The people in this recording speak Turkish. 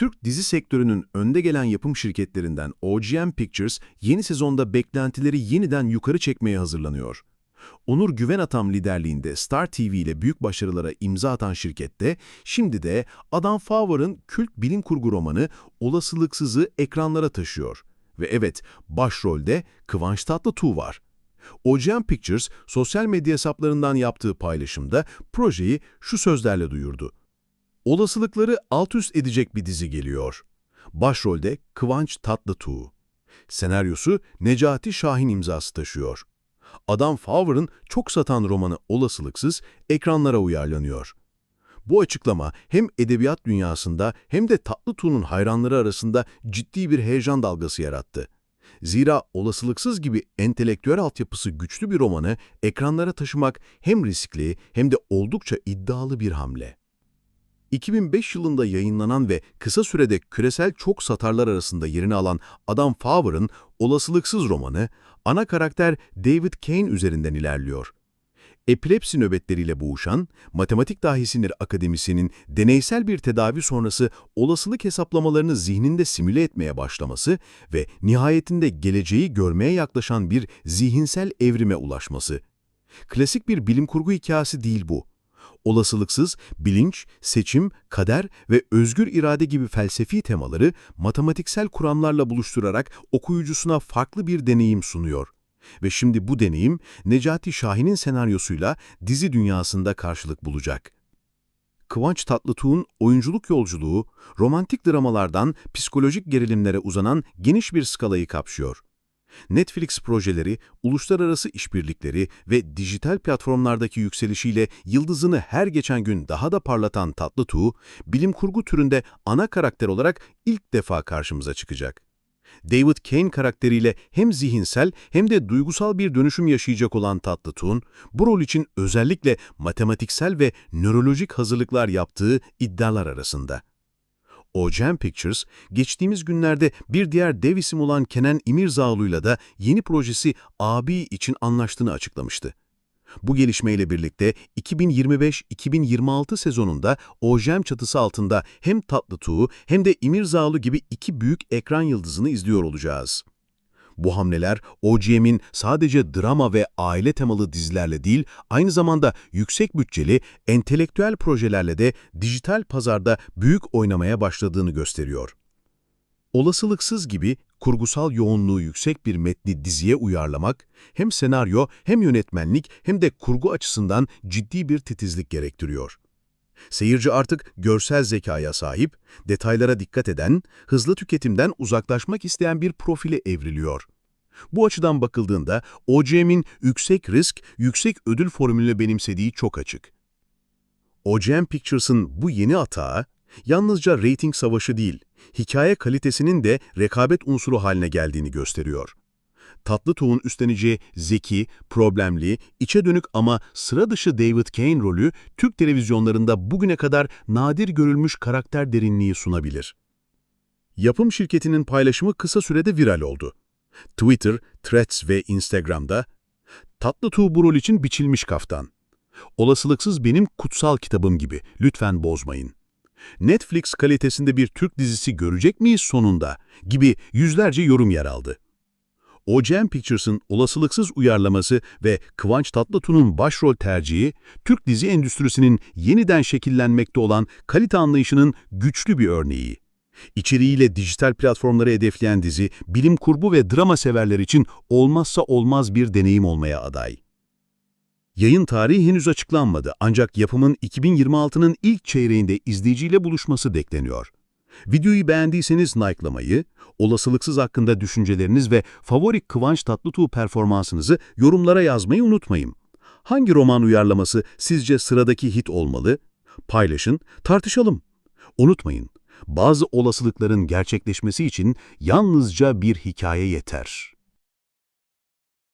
Türk dizi sektörünün önde gelen yapım şirketlerinden OGM Pictures yeni sezonda beklentileri yeniden yukarı çekmeye hazırlanıyor. Onur Güvenatam liderliğinde Star TV ile büyük başarılara imza atan şirkette şimdi de Adam Favre'ın kült bilim kurgu romanı Olasılıksız'ı ekranlara taşıyor. Ve evet, başrolde Kıvanç Tatlıtuğ var. OGM Pictures sosyal medya hesaplarından yaptığı paylaşımda projeyi şu sözlerle duyurdu. Olasılıkları alt üst edecek bir dizi geliyor. Başrolde Kıvanç Tatlıtuğ. Senaryosu Necati Şahin imzası taşıyor. Adam Favre'ın çok satan romanı Olasılıksız ekranlara uyarlanıyor. Bu açıklama hem edebiyat dünyasında hem de Tatlıtuğ'un hayranları arasında ciddi bir heyecan dalgası yarattı. Zira olasılıksız gibi entelektüel altyapısı güçlü bir romanı ekranlara taşımak hem riskli hem de oldukça iddialı bir hamle. 2005 yılında yayınlanan ve kısa sürede küresel çok satarlar arasında yerini alan Adam Favre'ın Olasılıksız romanı, ana karakter David Kane üzerinden ilerliyor. Epilepsi nöbetleriyle boğuşan, matematik dahisinir akademisinin deneysel bir tedavi sonrası olasılık hesaplamalarını zihninde simüle etmeye başlaması ve nihayetinde geleceği görmeye yaklaşan bir zihinsel evrime ulaşması. Klasik bir bilim kurgu hikayesi değil bu olasılıksız, bilinç, seçim, kader ve özgür irade gibi felsefi temaları matematiksel kuramlarla buluşturarak okuyucusuna farklı bir deneyim sunuyor. Ve şimdi bu deneyim Necati Şahin'in senaryosuyla dizi dünyasında karşılık bulacak. Kıvanç Tatlıtuğ'un oyunculuk yolculuğu, romantik dramalardan psikolojik gerilimlere uzanan geniş bir skalayı kapsıyor. Netflix projeleri, uluslararası işbirlikleri ve dijital platformlardaki yükselişiyle yıldızını her geçen gün daha da parlatan Tatlıtuğ, bilim kurgu türünde ana karakter olarak ilk defa karşımıza çıkacak. David Kane karakteriyle hem zihinsel hem de duygusal bir dönüşüm yaşayacak olan Tatlıtuğ'un, bu rol için özellikle matematiksel ve nörolojik hazırlıklar yaptığı iddialar arasında. OGM Pictures, geçtiğimiz günlerde bir diğer dev isim olan Kenan İmirzalı'yla da yeni projesi Abi için anlaştığını açıklamıştı. Bu gelişmeyle birlikte 2025-2026 sezonunda OJM çatısı altında hem Tatlıtuğ hem de İmirzalı gibi iki büyük ekran yıldızını izliyor olacağız. Bu hamleler OGM'in sadece drama ve aile temalı dizilerle değil, aynı zamanda yüksek bütçeli, entelektüel projelerle de dijital pazarda büyük oynamaya başladığını gösteriyor. Olasılıksız gibi kurgusal yoğunluğu yüksek bir metni diziye uyarlamak, hem senaryo hem yönetmenlik hem de kurgu açısından ciddi bir titizlik gerektiriyor. Seyirci artık görsel zekaya sahip, detaylara dikkat eden, hızlı tüketimden uzaklaşmak isteyen bir profile evriliyor. Bu açıdan bakıldığında OGM'in yüksek risk, yüksek ödül formülünü benimsediği çok açık. OGM Pictures'ın bu yeni atağı, yalnızca rating savaşı değil, hikaye kalitesinin de rekabet unsuru haline geldiğini gösteriyor. Tatlıtuğ'un üstleneceği zeki, problemli, içe dönük ama sıra dışı David Kane rolü Türk televizyonlarında bugüne kadar nadir görülmüş karakter derinliği sunabilir. Yapım şirketinin paylaşımı kısa sürede viral oldu. Twitter, Threads ve Instagram'da Tatlıtuğ bu rol için biçilmiş kaftan. Olasılıksız benim kutsal kitabım gibi, lütfen bozmayın. Netflix kalitesinde bir Türk dizisi görecek miyiz sonunda gibi yüzlerce yorum yer aldı. OGM Pictures'ın olasılıksız uyarlaması ve Kıvanç Tatlıtuğ'un başrol tercihi, Türk dizi endüstrisinin yeniden şekillenmekte olan kalite anlayışının güçlü bir örneği. İçeriğiyle dijital platformları hedefleyen dizi, bilim kurgu ve drama severler için olmazsa olmaz bir deneyim olmaya aday. Yayın tarihi henüz açıklanmadı ancak yapımın 2026'nın ilk çeyreğinde izleyiciyle buluşması bekleniyor. Videoyu beğendiyseniz like'lamayı, olasılıksız hakkında düşünceleriniz ve favori Kıvanç Tatlıtuğ performansınızı yorumlara yazmayı unutmayın. Hangi roman uyarlaması sizce sıradaki hit olmalı? Paylaşın, tartışalım. Unutmayın, bazı olasılıkların gerçekleşmesi için yalnızca bir hikaye yeter.